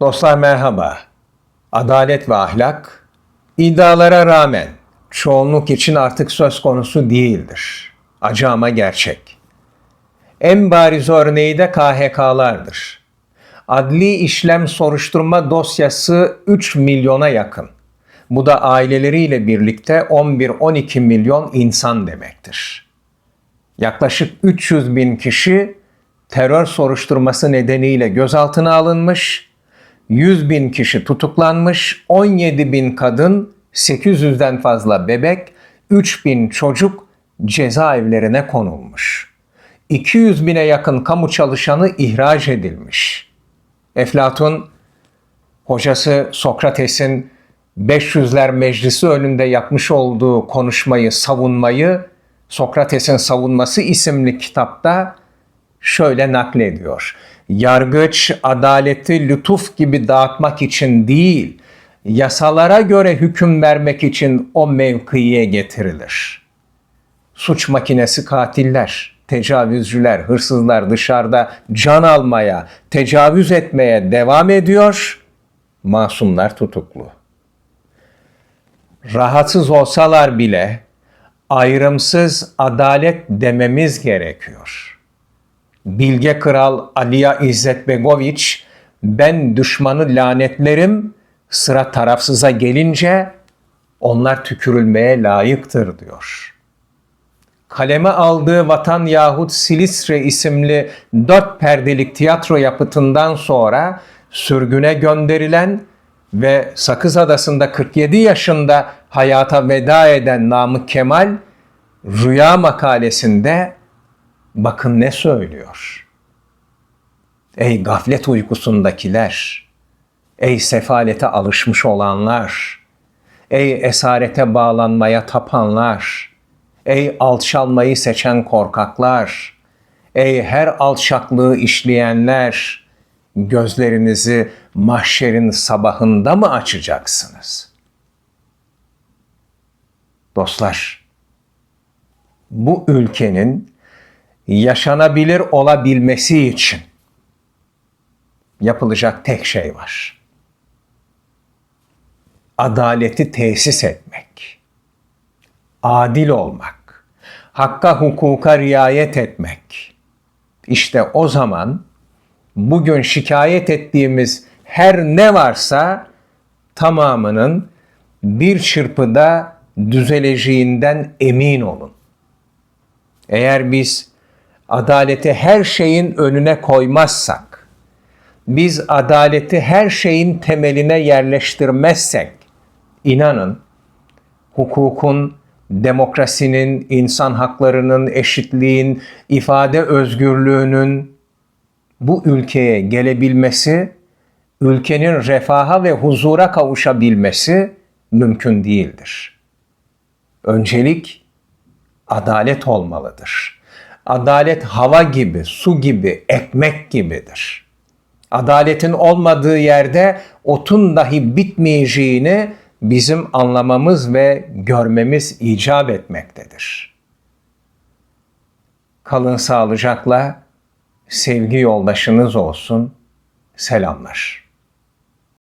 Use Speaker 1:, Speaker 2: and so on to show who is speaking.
Speaker 1: Dostlar merhaba. Adalet ve ahlak iddialara rağmen çoğunluk için artık söz konusu değildir. Acı ama gerçek. En bariz örneği de KHK'lardır. Adli işlem soruşturma dosyası 3 milyona yakın. Bu da aileleriyle birlikte 11-12 milyon insan demektir. Yaklaşık 300 bin kişi terör soruşturması nedeniyle gözaltına alınmış, 100 bin kişi tutuklanmış, 17 bin kadın, 800'den fazla bebek, 3 bin çocuk cezaevlerine konulmuş. 200 bine yakın kamu çalışanı ihraç edilmiş. Eflatun, hocası Sokrates'in 500'ler meclisi önünde yapmış olduğu konuşmayı, savunmayı Sokrates'in Savunması isimli kitapta şöyle naklediyor. Yargıç adaleti lütuf gibi dağıtmak için değil, yasalara göre hüküm vermek için o mevkiye getirilir. Suç makinesi katiller, tecavüzcüler, hırsızlar dışarıda can almaya, tecavüz etmeye devam ediyor. Masumlar tutuklu. Rahatsız olsalar bile ayrımsız adalet dememiz gerekiyor. Bilge Kral Aliya İzzet Begoviç, ben düşmanı lanetlerim, sıra tarafsıza gelince onlar tükürülmeye layıktır diyor. Kaleme aldığı Vatan yahut Silistre isimli dört perdelik tiyatro yapıtından sonra sürgüne gönderilen ve Sakız Adası'nda 47 yaşında hayata veda eden Namık Kemal Rüya makalesinde bakın ne söylüyor. Ey gaflet uykusundakiler, ey sefalete alışmış olanlar, ey esarete bağlanmaya tapanlar, ey alçalmayı seçen korkaklar, ey her alçaklığı işleyenler, gözlerinizi mahşerin sabahında mı açacaksınız? Dostlar, bu ülkenin yaşanabilir olabilmesi için yapılacak tek şey var. Adaleti tesis etmek, adil olmak, hakka hukuka riayet etmek. İşte o zaman bugün şikayet ettiğimiz her ne varsa tamamının bir çırpıda düzeleceğinden emin olun. Eğer biz adaleti her şeyin önüne koymazsak, biz adaleti her şeyin temeline yerleştirmezsek, inanın hukukun, demokrasinin, insan haklarının, eşitliğin, ifade özgürlüğünün bu ülkeye gelebilmesi, ülkenin refaha ve huzura kavuşabilmesi mümkün değildir. Öncelik adalet olmalıdır. Adalet hava gibi, su gibi, ekmek gibidir. Adaletin olmadığı yerde otun dahi bitmeyeceğini bizim anlamamız ve görmemiz icap etmektedir. Kalın sağlıcakla, sevgi yoldaşınız olsun. Selamlar.